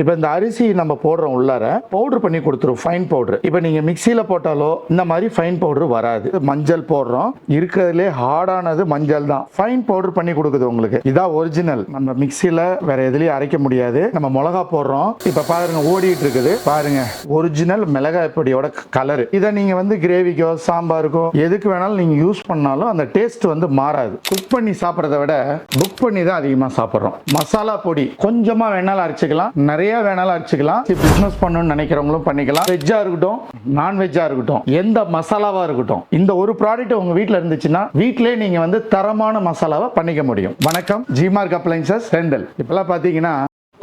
இப்போ இந்த அரிசி நம்ம போடுறோம் உள்ளார பவுடர் பண்ணி கொடுத்துரும் ஃபைன் பவுடர் இப்போ நீங்கள் மிக்சியில் போட்டாலோ இந்த மாதிரி ஃபைன் பவுடர் வராது. மஞ்சள் போடுறோம். இருக்கிறதுலே ஹார்டானது மஞ்சள் தான். ஃபைன் பவுடர் பண்ணி கொடுக்குது உங்களுக்கு. இதான் ஒரிஜினல் நம்ம மிக்சியில் வேற எதுலேயும் அரைக்க முடியாது. நம்ம மிளகா போடுறோம். இப்போ பாருங்க ஓடிட்டு இருக்குது. பாருங்க ஒரிஜினல் மிளகாய் பொடியோட கலர் இதை நீங்க வந்து கிரேவிக்கோ சாம்பாருக்கோ எதுக்கு வேணாலும் நீங்க யூஸ் பண்ணாலும் அந்த டேஸ்ட் வந்து மாறாது. குக் பண்ணி சாப்பிட்றத விட புக் பண்ணி தான் அதிகமாக சாப்பிட்றோம். மசாலா பொடி கொஞ்சமாக வேணாலும் அரைச்சிக்கலாம். நிறைய வேணாலும் அடிச்சுக்கலாம். பிசினஸ் பண்ணணும்னு நினைக்கிறவங்களும் பண்ணிக்கலாம். வெஜ்ஜா இருக்கட்டும் நான்வெஜ்ஜா இருக்கட்டும் எந்த மசாலாவா இருக்கட்டும் இந்த ஒரு ப்ராடக்ட் உங்க வீட்டில் இருந்துச்சுன்னா வீட்டிலே நீங்க வந்து தரமான மசாலாவை பண்ணிக்க முடியும். வணக்கம் ஜிமார்க் அப்ளைன்சஸ் செந்தல் இப்பெல்லாம் பாத்தீங்கன்னா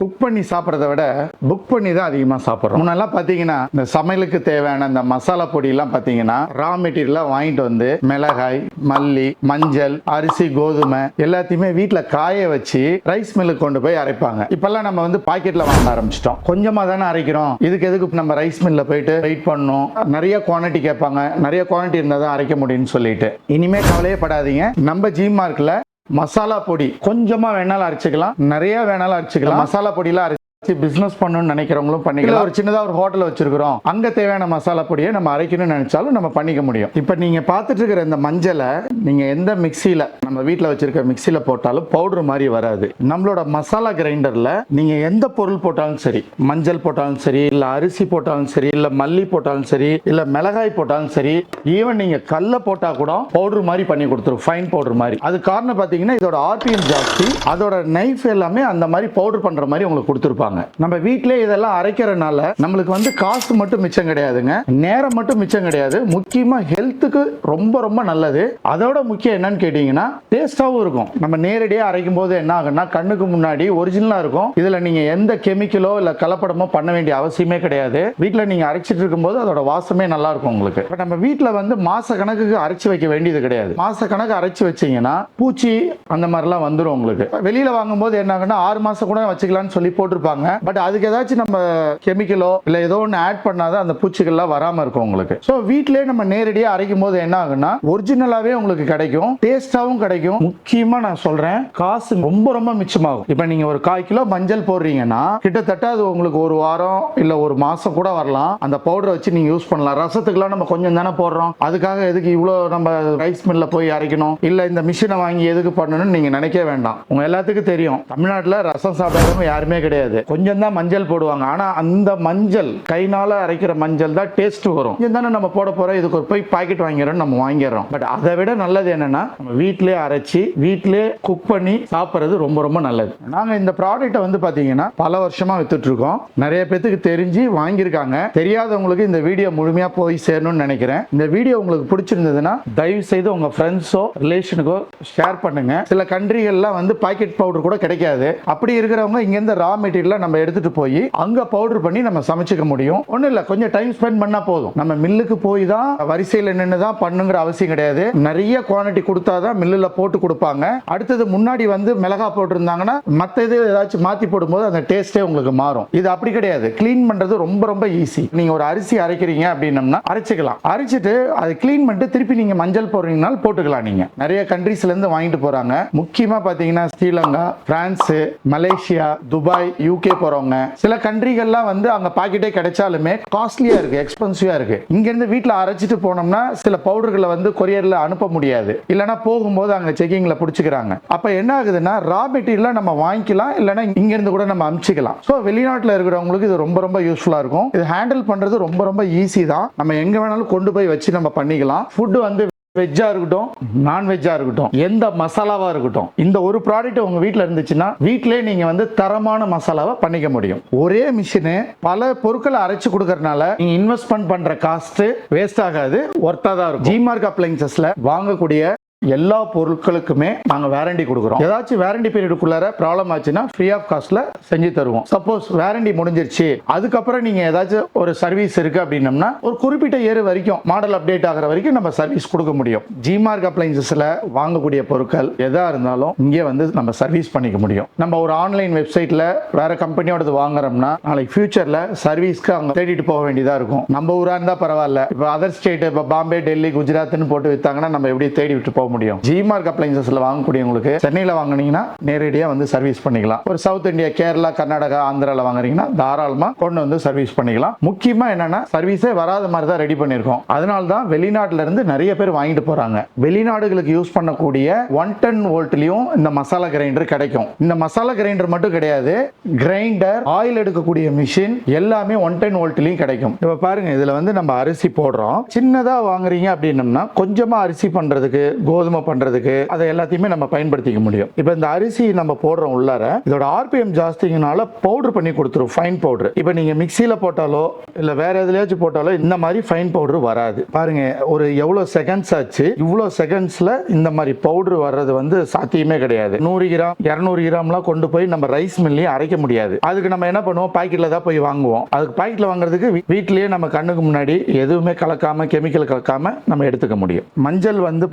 குக் பண்ணி சாப்பிட்றத விட புக் பண்ணி தான் அதிகமாக சாப்பிட்றோம். முன்னெல்லாம் பார்த்தீங்கன்னா இந்த சமையலுக்கு தேவையான இந்த மசாலா பொடியெல்லாம் பார்த்தீங்கன்னா ரா மெட்டீரியலாக வாங்கிட்டு வந்து மிளகாய் மல்லி மஞ்சள் அரிசி கோதுமை எல்லாத்தையுமே வீட்டில் காய வச்சு ரைஸ் மில்லுக்கு கொண்டு போய் அரைப்பாங்க. இப்போல்லாம் நம்ம வந்து பாக்கெட்டில் வாங்க ஆரம்பிச்சிட்டோம். கொஞ்சமாக தானே அரைக்கிறோம். இதுக்கு எதுக்கு நம்ம ரைஸ் மில்லில் போயிட்டு வெயிட் பண்ணணும்? நிறைய குவான்டிட்டி கேட்பாங்க. நிறைய குவான்டிட்டி இருந்தால் தான் அரைக்க முடியும்னு சொல்லிட்டு. இனிமேல் கவலையே படாதீங்க. நம்ம ஜி மார்க்கில் மசாலா பொடி. கொஞ்சமா வேணாலும் அரைச்சிக்கலாம். நிறைய வேணாலும் அரைச்சிக்கலாம். மசாலா பொடியெல்லாம் அரை பிசினஸ் பண்ணணும்னு நினைக்கிறவங்களும் பண்ணிக்கலாம். ஒரு சின்னதாக ஒரு ஹோட்டல் வச்சிருக்கிறோம். அங்க தேவையான மசாலா பொடியை நம்ம அரைக்கணும்னு நினைச்சாலும் நம்ம பண்ணிக்க முடியும். இப்போ நீங்க பார்த்துட்டு இருக்கிற இந்த மஞ்சளை நீங்க எந்த மிக்சியில நம்ம வீட்டில் வச்சிருக்க மிக்சியில போட்டாலும் பவுடர் மாதிரி வராது. நம்மளோட மசாலா கிரைண்டர்ல நீங்க எந்த பொருள் போட்டாலும் சரி மஞ்சள் போட்டாலும் சரி இல்ல அரிசி போட்டாலும் சரி இல்ல மல்லி போட்டாலும் சரி இல்ல மிளகாய் போட்டாலும் சரி ஈவன் நீங்க கல்ல போட்டா கூட பவுடர் மாதிரி பண்ணி கொடுத்துரும் ஃபைன் பவுடர் மாதிரி. அது காரணம் பார்த்தீங்கன்னா இதோட ஆர்பிஎம் ஜாஸ்தி அதோட நைஃப் எல்லாமே அந்த மாதிரி பவுடர் பண்ற மாதிரி உங்களுக்கு கொடுத்துருப்பாங்க. நம்ம வீட்டிலே இதெல்லாம் அரைக்கிறனால நம்மளுக்கு வந்து காசு மட்டும் மிச்சம் கிடையாதுங்க. நேரம் மட்டும் மிச்சம் கிடையாது. முக்கியமா ஹெல்த்துக்கு ரொம்ப ரொம்ப நல்லது. அதோட முக்கியம் என்னன்னு கேட்டீங்கன்னா டேஸ்டாவும் இருக்கும். நம்ம நேரடியாக அரைக்கும் போது என்ன ஆகும்னா கண்ணுக்கு முன்னாடி ஒரிஜினலா இருக்கும். இதுல நீங்க எந்த கெமிக்கலோ இல்ல கலப்படமோ பண்ண வேண்டிய அவசியமே கிடையாது. வீட்டில் நீங்க அரைச்சிட்டு இருக்கும்போது அதோட வாசமே நல்லா இருக்கும் உங்களுக்கு. இப்போ நம்ம வீட்டில் வந்து மாச கணக்குக்கு அரைச்சு வைக்க வேண்டியது கிடையாது. மாச கணக்கு அரைச்சு வச்சீங்கன்னா பூச்சி அந்த மாதிரிலாம் வந்துடும் உங்களுக்கு. வெளியில வாங்கும்போது என்ன ஆகுன்னா ஆறு மாசம் கூட வச்சுக்கலாம்னு சொல்லி போட்டிருப்பாங்க. பட் அதுக்கு ஏதாச்சும் நம்ம கெமிக்கலோ இல்ல ஏதோ ஒன்று ஆட் பண்ணாதான் அந்த பூச்சிகள்லாம் வராம இருக்கும் உங்களுக்கு. ஸோ வீட்டிலேயே நம்ம நேரடியாக அரைக்கும் போது என்ன ஆகுன்னா ஒரிஜினலாவே உங்களுக்கு கிடைக்கும் டேஸ்டாவும் கிடைக்கும். முக்கியமா நான் சொல்றேன் காசு ரொம்ப ரொம்ப மிச்சமாகும். இப்போ நீங்க ஒரு கால் கிலோ மஞ்சள் போடுறீங்கன்னா கிட்டத்தட்ட அது உங்களுக்கு ஒரு வாரம் இல்ல ஒரு மாசம் கூட வரலாம். அந்த பவுடரை வச்சு நீங்க யூஸ் பண்ணலாம். ரசத்துக்குலாம் நம்ம கொஞ்சம் தானே போடுறோம். அதுக்காக எதுக்கு இவ்வளோ நம்ம ரைஸ் மில்ல போய் அரைக்கணும்? இல்ல இந்த மிஷினை வாங்கி எதுக்கு பண்ணணும்னு நீங்க நினைக்க வேண்டாம். உங்க எல்லாத்துக்கும் தெரியும். தமிழ்நாட்டில் ரசம் சாப்பிடாதவங்க யாருமே கிடையாது. கொஞ்சம் தான் மஞ்சள் போடுவாங்க. ஆனா அந்த மஞ்சள் கைனால அரைக்கிற மஞ்சள் தான் டேஸ்ட் வரும். கொஞ்சம் தானே நம்ம போட போறோம். இதுக்கு ஒரு போய் பாக்கெட் வாங்கிறோம் நம்ம வாங்கிடுறோம். பட் அதை விட நல்லது என்னன்னா நம்ம வீட்டிலே அரைச்சி வீட்டிலே குக் பண்ணி சாப்பிட்றது ரொம்ப ரொம்ப நல்லது. நாங்க இந்த ப்ராடக்ட்டை வந்து பாத்தீங்கன்னா பல வருஷமா வித்துட்டு இருக்கோம் நிறைய பேத்துக்கு தெரிஞ்சு வாங்கியிருக்காங்க. தெரியாதவங்களுக்கு இந்த வீடியோ முழுமையா போய் சேரணும்னு நினைக்கிறேன். இந்த வீடியோ உங்களுக்கு பிடிச்சிருந்ததுன்னா தயவு செய்து உங்க ஃப்ரெண்ட்ஸோ ரிலேஷனுக்கோ ஷேர் பண்ணுங்க. சில கண்ட்ரிகள்லாம் வந்து பாக்கெட் பவுடர் கூட கிடைக்காது. அப்படி இருக்கிறவங்க இங்க இருந்து ரா மெட்டீரியல் நம்ம எடுத்துட்டு போய் அங்க பவுடர் பண்ணி நம்ம சமைச்சுக்க முடியும். ஒண்ணும் இல்ல கொஞ்சம் டைம் ஸ்பெண்ட் பண்ணா போதும். நம்ம மில்லுக்கு போய் தான் வரிசையில் நின்று தான் பண்ணுங்கிற அவசியம் கிடையாது. நிறைய குவாண்டிட்டி கொடுத்தாதான் மில்லுல போட்டு கொடுப்பாங்க. அடுத்தது முன்னாடி வந்து மிளகா போட்டிருந்தாங்கன்னா மத்த இது ஏதாச்சும் மாத்தி போடும்போது அந்த டேஸ்டே உங்களுக்கு மாறும். இது அப்படி கிடையாது. க்ளீன் பண்றது ரொம்ப ரொம்ப ஈஸி நீங்க ஒரு அரிசி அரைக்கிறீங்க அப்படின்னம்னா அரைச்சிக்கலாம். அரைச்சிட்டு அதை க்ளீன் பண்ணிட்டு திருப்பி நீங்க மஞ்சள் போடுறீங்கனாலும் போட்டுக்கலாம் நீங்க. நிறைய கண்ட்ரீஸ்லேருந்து வாங்கிட்டு போறாங்க. முக்கியமா பாத்தீங்கன்னா Sri Lanka France Malaysia Dubai UK போறவங்க சில கண்ட்ரிகள்லாம் வந்து அங்க பாக்கெட்டே கிடைச்சாலுமே காஸ்ட்லியா இருக்கு எக்ஸ்பென்சிவா இருக்கு. இங்க இருந்து அரைச்சிட்டு போனோம்னா சில பவுடர்களை வந்து கொரியர்ல அனுப்ப முடியாது. இல்லனா போகும்போது அங்க செக்கிங்ல புடிச்சுக்கிறாங்க. அப்ப என்ன ஆகுதுன்னா ரா மெட்டீரியலாக நம்ம வாங்கிக்கலாம் இல்லைன்னா இங்க இருந்து கூட நம்ம அமுச்சிக்கலாம். ஸோ வெளிநாட்டுல இருக்கிறவங்களுக்கு இது ரொம்ப ரொம்ப யூஸ்ஃபுல்லா இருக்கும். இது ஹேண்டில் பண்றது ரொம்ப ரொம்ப ஈஸி தான். நம்ம எங்க வேணாலும் கொண்டு போய் வச்சு நம்ம பண்ணிக்கலாம். ஃபுட்டு வந்து வெஜ்ஜா இருக்கட்டும் நான்வெஜ்ஜா இருக்கட்டும் எந்த மசாலாவா இருக்கட்டும் இந்த ஒரு ப்ராடக்ட் உங்க வீட்டில் இருந்துச்சுன்னா வீட்டிலே நீங்க வந்து தரமான மசாலாவை பண்ணிக்க முடியும். ஒரே மிஷினு பல பொருட்களை அரைச்சு கொடுக்கறதுனால நீங்க இன்வெஸ்ட்மெண்ட் பண்ற காஸ்ட் வேஸ்ட் ஆகாது ஒர்த்தா தான் இருக்கும். ஜிமார்க் அப்ளைன்சஸ்ல வாங்கக்கூடிய எல்லா பொருட்களுக்குமே நாங்கள் வேரண்டி கொடுக்குறோம். ஏதாச்சும் வேரண்டி பீரியடுக்குள்ளார ப்ராப்ளம் ஆச்சுன்னா ஃப்ரீ ஆஃப் காஸ்ட்ல செஞ்சு தருவோம். சப்போஸ் வேரண்டி முடிஞ்சிருச்சு. அதுக்கப்புறம் நீங்க ஏதாச்சும் ஒரு சர்வீஸ் இருக்கு அப்படின்னம்னா ஒரு குறிப்பிட்ட ஏறு வரைக்கும் மாடல் அப்டேட் ஆகிற வரைக்கும் நம்ம சர்வீஸ் கொடுக்க முடியும். ஜிமார்க் அப்ளைன்சஸ்ல வாங்கக்கூடிய பொருட்கள் எதா இருந்தாலும் இங்கே வந்து நம்ம சர்வீஸ் பண்ணிக்க முடியும். நம்ம ஒரு ஆன்லைன் வெப்சைட்ல வேற கம்பெனியோடது வாங்குறோம்னா நாளைக்கு ஃபியூச்சர்ல சர்வீஸ்க்கு அவங்க தேடிட்டு போக வேண்டியதா இருக்கும். நம்ம ஊரா இருந்தா பரவாயில்ல. இப்போ அதர் ஸ்டேட் இப்போ பாம்பே டெல்லி குஜராத்னு போட்டு வித்தாங்கன்னா நம்ம எப்படி தேடி விட்டு போக போக முடியும். ஜிமார்க் அப்ளைன்சஸ்ல வாங்கக்கூடியவங்களுக்கு சென்னையில வாங்குனீங்கன்னா நேரடியாக வந்து சர்வீஸ் பண்ணிக்கலாம். ஒரு சவுத் இந்தியா கேரளா கர்நாடகா ஆந்திரால வாங்குறீங்கன்னா தாராளமா கொண்டு வந்து சர்வீஸ் பண்ணிக்கலாம். முக்கியமா என்னன்னா சர்வீஸே வராத மாதிரி தான் ரெடி பண்ணியிருக்கோம் அதனால தான் வெளிநாட்டுல இருந்து நிறைய பேர் வாங்கிட்டு போறாங்க. வெளிநாடுகளுக்கு யூஸ் பண்ணக்கூடிய ஒன் டென் வோல்ட்லயும் இந்த மசாலா கிரைண்டர் கிடைக்கும். இந்த மசாலா கிரைண்டர் மட்டும் கிடையாது கிரைண்டர் ஆயில் எடுக்கக்கூடிய மிஷின் எல்லாமே ஒன் டென் வோல்ட்லயும் கிடைக்கும். இப்ப பாருங்க இதுல வந்து நம்ம அரிசி போடுறோம். சின்னதா வாங்குறீங்க அப்படின்னம்னா கொஞ்சமா அரிசி பண்றதுக்கு கோதுமை பண்றதுக்கு அதை எல்லாத்தையுமே நம்ம பயன்படுத்திக்க முடியும். இப்போ இந்த அரிசி நம்ம போடுறோம் உள்ளார இதோட ஆர்பிஎம் ஜாஸ்திங்கனால பவுடர் பண்ணி கொடுத்துரும் ஃபைன் பவுடர் இப்போ நீங்க மிக்சியில போட்டாலோ இல்ல வேற எதுலயாச்சும் போட்டாலோ இந்த மாதிரி ஃபைன் பவுடர் வராது. பாருங்க ஒரு எவ்வளவு செகண்ட்ஸ் ஆச்சு இவ்வளவு செகண்ட்ஸ்ல இந்த மாதிரி பவுடர் வர்றது வந்து சாத்தியமே கிடையாது. நூறு கிராம் இரநூறு கிராம்லாம் கொண்டு போய் நம்ம ரைஸ் மில்லையும் அரைக்க முடியாது. அதுக்கு நம்ம என்ன பண்ணுவோம் பாக்கெட்ல தான் போய் வாங்குவோம். அதுக்கு பாக்கெட்ல வாங்குறதுக்கு வீ- நம்ம கண்ணுக்கு முன்னாடி எதுவுமே கலக்காம கெமிக்கல் கலக்காம நம்ம எடுத்துக்க முடியும். மஞ்சள் வந்து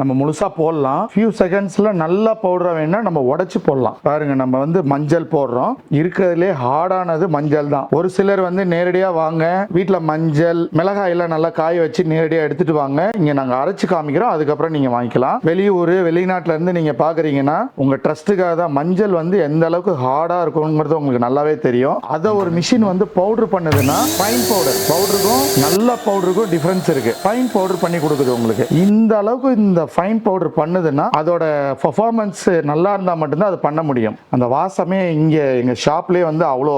நம்ம முழுசா போடலாம். ஃபியூ செகண்ட்ஸ்ல நல்லா பவுடரா வேணா நம்ம உடைச்சு போடலாம். பாருங்க நம்ம வந்து மஞ்சள் போடுறோம். இருக்கிறதுலே ஹார்டானது மஞ்சள் தான். ஒரு சிலர் வந்து நேரடியா வாங்க வீட்டில் மஞ்சள் மிளகாய் எல்லாம் நல்லா காய வச்சு நேரடியா எடுத்துட்டு வாங்க. இங்க நாங்க அரைச்சு காமிக்கிறோம் அதுக்கப்புறம் நீங்க வாங்கிக்கலாம். வெளியூர் வெளிநாட்டுல இருந்து நீங்க பாக்குறீங்கன்னா உங்க ட்ரஸ்ட்டுக்காக தான் மஞ்சள் வந்து எந்த அளவுக்கு ஹார்டா இருக்குங்கிறது உங்களுக்கு நல்லாவே தெரியும். அதை ஒரு மிஷின் வந்து பவுடர் பண்ணுதுன்னா ஃபைன் பவுடர் பவுடருக்கும் நல்ல பவுடருக்கும் டிஃபரன்ஸ் இருக்கு. ஃபைன் பவுடர் பண்ணி கொடுக்குது உங்களுக்கு. இந்த அளவுக்கு இந்த இந்த ஃபைன் பவுடர் பண்ணுதுன்னா அதோட பர்ஃபார்மன்ஸ் நல்லா இருந்தால் மட்டும்தான் அது பண்ண முடியும். அந்த வாசமே இங்கே எங்கள் ஷாப்லேயே வந்து அவ்வளோ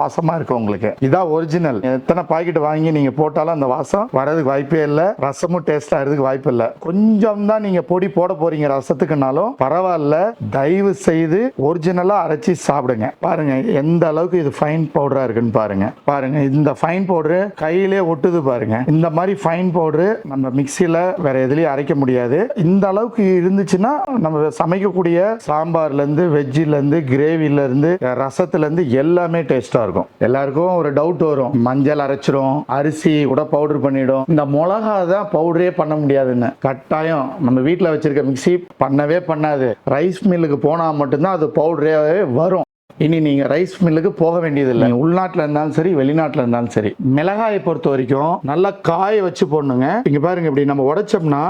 வாசமாக இருக்கும் உங்களுக்கு. இதான் ஒரிஜினல் எத்தனை பாக்கெட் வாங்கி நீங்கள் போட்டாலும் அந்த வாசம் வரதுக்கு வாய்ப்பே இல்லை. ரசமும் டேஸ்ட் ஆகிறதுக்கு வாய்ப்பு இல்லை. கொஞ்சம் தான் நீங்கள் பொடி போட போகிறீங்க ரசத்துக்குனாலும் பரவாயில்ல. தயவு செய்து ஒரிஜினலாக அரைச்சி சாப்பிடுங்க. பாருங்க எந்த அளவுக்கு இது ஃபைன் பவுடராக இருக்குன்னு பாருங்க. பாருங்க இந்த ஃபைன் பவுடரு கையிலே ஒட்டுது பாருங்க. இந்த மாதிரி ஃபைன் பவுடரு நம்ம மிக்சியில் வேற எதுலேயும் அரைக்க முடியாது. இந்த அளவுக்கு இருந்துச்சுன்னா நம்ம சமைக்கக்கூடிய சாம்பார்லேருந்து வெஜ்ஜிலேருந்து கிரேவிலேருந்து ரசத்துலேருந்து எல்லாமே டேஸ்ட்டாக இருக்கும். எல்லாருக்கும் ஒரு டவுட் வரும். மஞ்சள் அரைச்சிரும் அரிசி கூட பவுடர் பண்ணிடும். இந்த மிளகா தான் பவுடரே பண்ண முடியாதுன்னு. கட்டாயம் நம்ம வீட்டில் வச்சிருக்க மிக்ஸி பண்ணவே பண்ணாது. ரைஸ் மில்லுக்கு போனால் மட்டும்தான் அது பவுடரே வரும். இனி நீங்க ரைஸ் மில்லுக்கு போக வேண்டியதில்லை. உள்நாட்டுல இருந்தாலும் சரி வெளிநாட்டுல இருந்தாலும் சரி. மிளகாயை பொறுத்த வரைக்கும் நல்லா காய வச்சு போடணுங்க. இங்க பாருங்க இப்படி நம்ம உடைச்சோம்னா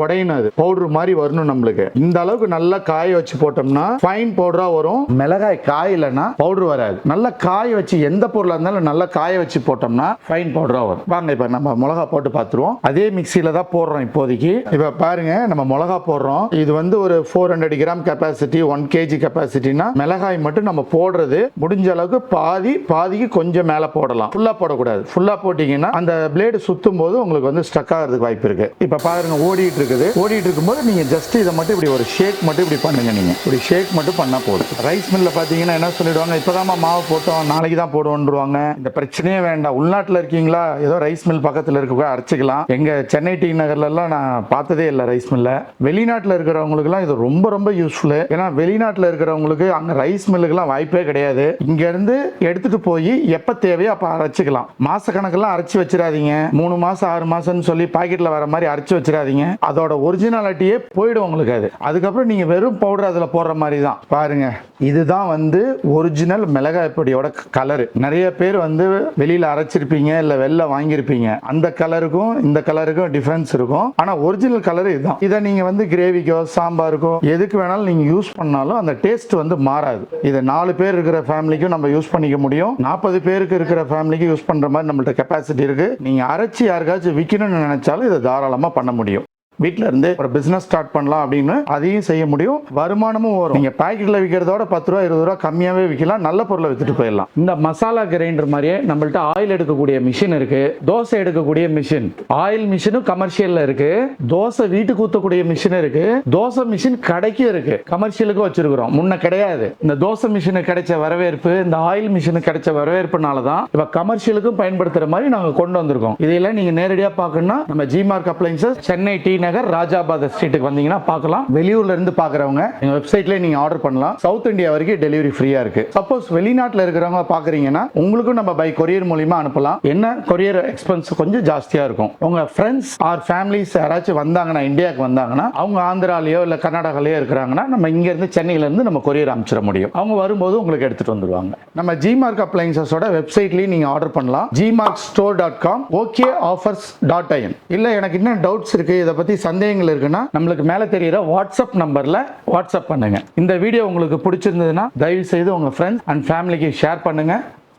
உடையணும் அது. பவுடர் மாதிரி வரணும் நம்மளுக்கு. இந்த அளவுக்கு நல்லா காய வச்சு போட்டோம்னா ஃபைன் பவுடரா வரும். மிளகாய் காயலைன்னா பவுடர் வராது. நல்லா காய வச்சு எந்த பொருளா இருந்தாலும் நல்லா காய வச்சு போட்டோம்னா ஃபைன் பவுடரா வரும். வாங்க இப்ப நம்ம மிளகா போட்டு பார்த்துருவோம். அதே மிக்சியில தான் போடுறோம் இப்போதைக்கு. இப்ப பாருங்க நம்ம மிளகா போடுறோம். இது வந்து ஒரு four hundred gram capacity one KG கெப்பாசிட்டினா மிளகாய் மட்டும் நம்ம போடுறது முடிஞ்ச அளவுக்கு பாதி பாதிக்கு கொஞ்சம் மேல போடலாம். ஃபுல்லா போடக்கூடாது. ஃபுல்லா போட்டீங்கன்னா அந்த பிளேடு சுத்தும் போது உங்களுக்கு வந்து ஸ்டக் ஆகிறதுக்கு வாய்ப்பு இருக்கு. இப்ப பாருங்க ஓடிட்டு இருக்குது. ஓடிட்டு இருக்கும்போது நீங்க ஜஸ்ட் இதை மட்டும் இப்படி ஒரு ஷேக் மட்டும் இப்படி பண்ணுங்க நீங்க. இப்படி ஷேக் மட்டும் பண்ணா போதும். ரைஸ் மில்ல பாத்தீங்கன்னா என்ன சொல்லிடுவாங்க? இப்போதாம்மா மாவு போட்டோம் நாளைக்கு தான் போடுவோன்றுவாங்க. இந்த பிரச்சனையே வேண்டாம். உள்நாட்டுல இருக்கீங்களா? ஏதோ ரைஸ் மில் பக்கத்துல இருக்க அரைச்சிக்கலாம். எங்க சென்னை டி நகர்ல எல்லாம் நான் பார்த்ததே இல்லை ரைஸ் மில்ல வெளிநாட்டுல இருக்கிறவங்களுக்கு எல்லாம் இது ரொம்ப ரொம்ப யூஸ்ஃபுல் ஏன்னா வெளிநாட்டுல இருக்கிறவங்களுக்கு அங்க ரைஸ் மில்லுக்கெல்லாம் வாய்ப்பே கிடையாது. இங்கேருந்து எடுத்துகிட்டு போய் எப்போ தேவையோ அப்போ அரைச்சிக்கலாம். மாச கணக்கெல்லாம் அரைச்சி வச்சிடாதீங்க. மூணு மாசம் ஆறு மாசம்னு சொல்லி பாக்கெட்டில் வர மாதிரி அரைச்சு வச்சிடாதீங்க. அதோட ஒரிஜினாலிட்டியே போயிடும் உங்களுக்கு அது. அதுக்கப்புறம் நீங்கள் வெறும் பவுடர் அதில் போடுற மாதிரி தான். பாருங்க. இதுதான் வந்து ஒரிஜினல் மிளகாய் பொடியோட கலரு நிறைய பேர் வந்து வெளியில் அரைச்சிருப்பீங்க இல்லை வெளில வாங்கியிருப்பீங்க. அந்த கலருக்கும் இந்த கலருக்கும் டிஃபரன்ஸ் இருக்கும். ஆனால் ஒரிஜினல் கலர் இதுதான். இதை நீங்கள் வந்து கிரேவிக்கோ சாம்பாருக்கோ எதுக்கு வேணாலும் நீங்கள் யூஸ் பண்ணாலும் அந்த டேஸ்ட் வந்து மாறாது. இதை நாலு பேர் இருக்கிற ஃபேமிலிக்கும் நம்ம யூஸ் பண்ணிக்க முடியும். நாற்பது பேருக்கு இருக்கிற ஃபேமிலிக்கு யூஸ் பண்ணுற மாதிரி நம்மள்ட்ட கெப்பாசிட்டி இருக்குது நீங்கள் அரைச்சி யாருக்காச்சும் விற்கணும்னு நினச்சாலும் இதை தாராளமாக பண்ண முடியும். வீட்டில் இருந்து ஒரு பிசினஸ் ஸ்டார்ட் பண்ணலாம் அப்படின்னு அதையும் செய்ய முடியும். வருமானமும் வரும். நீங்க பாக்கெட்ல விற்கிறதோட பத்து ரூபா இருபது ரூபா கம்மியாவே விற்கலாம். நல்ல பொருளை வித்துட்டு போயிடலாம். இந்த மசாலா கிரைண்டர் மாதிரியே நம்மள்ட்ட ஆயில் எடுக்கக்கூடிய மிஷின் இருக்கு. தோசை எடுக்கக்கூடிய மிஷின் ஆயில் மிஷினும் கமர்ஷியல்ல இருக்கு. தோசை வீட்டுக்கு ஊத்தக்கூடிய மிஷின் இருக்கு. தோசை மிஷின் கடைக்கும் இருக்கு. கமர்ஷியலுக்கும் வச்சிருக்கிறோம். முன்ன கிடையாது. இந்த தோசை மிஷினுக்கு கிடைச்ச வரவேற்பு இந்த ஆயில் மிஷினுக்கு கிடைச்ச வரவேற்புனால தான் இப்ப கமர்ஷியலுக்கும் பயன்படுத்துற மாதிரி நாங்க கொண்டு வந்திருக்கோம். இதையெல்லாம் நீங்க நேரடியா பார்க்கணும்னா நம்ம Gmark appliances Chennai T Nagar Nagar Rajabad ஸ்ட்ரீட்டுக்கு வந்தீங்கன்னா பார்க்கலாம். வெளியூர்ல இருந்து பாக்குறவங்க எங்க வெப்சைட்ல நீங்க ஆர்டர் பண்ணலாம். சவுத் இந்தியா வரைக்கும் டெலிவரி ஃப்ரீயா இருக்கு. சப்போஸ் வெளிநாட்டுல இருக்கிறவங்க பாக்குறீங்கன்னா உங்களுக்கும் நம்ம பை கொரியர் மூலியமா அனுப்பலாம். என்ன? கொரியர் எக்ஸ்பென்ஸ் கொஞ்சம் ஜாஸ்தியா இருக்கும். உங்க ஃப்ரெண்ட்ஸ் ஆர் ஃபேமிலிஸ் யாராச்சும் வந்தாங்கன்னா இந்தியாவுக்கு வந்தாங்கன்னா அவங்க ஆந்திராலேயோ இல்ல கர்நாடகாலேயோ இருக்கிறாங்கன்னா நம்ம இங்க இருந்து சென்னையில இருந்து நம்ம கொரியர் அனுப்பிச்சிட முடியும். அவங்க வரும்போது உங்களுக்கு எடுத்துட்டு வந்துருவாங்க. நம்ம ஜிமார்க் அப்ளைன்சஸோட வெப்சைட்லயும் நீங்க ஆர்டர் பண்ணலாம். Gmark store dot com okay offers dot IN இல்ல எனக்கு இன்னும் டவுட்ஸ் இருக்கு. இதை பற்றி பத்தி சந்தேகங்கள் இருக்குன்னா நம்மளுக்கு மேலே தெரியிற வாட்ஸ்அப் நம்பரில் வாட்ஸ்அப் பண்ணுங்க. இந்த வீடியோ உங்களுக்கு பிடிச்சிருந்ததுன்னா தயவு செய்து உங்கள் ஃப்ரெண்ட்ஸ் அண்ட் ஃபேமிலிக்கு ஷேர் பண்ணுங்க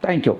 தேங்க்யூ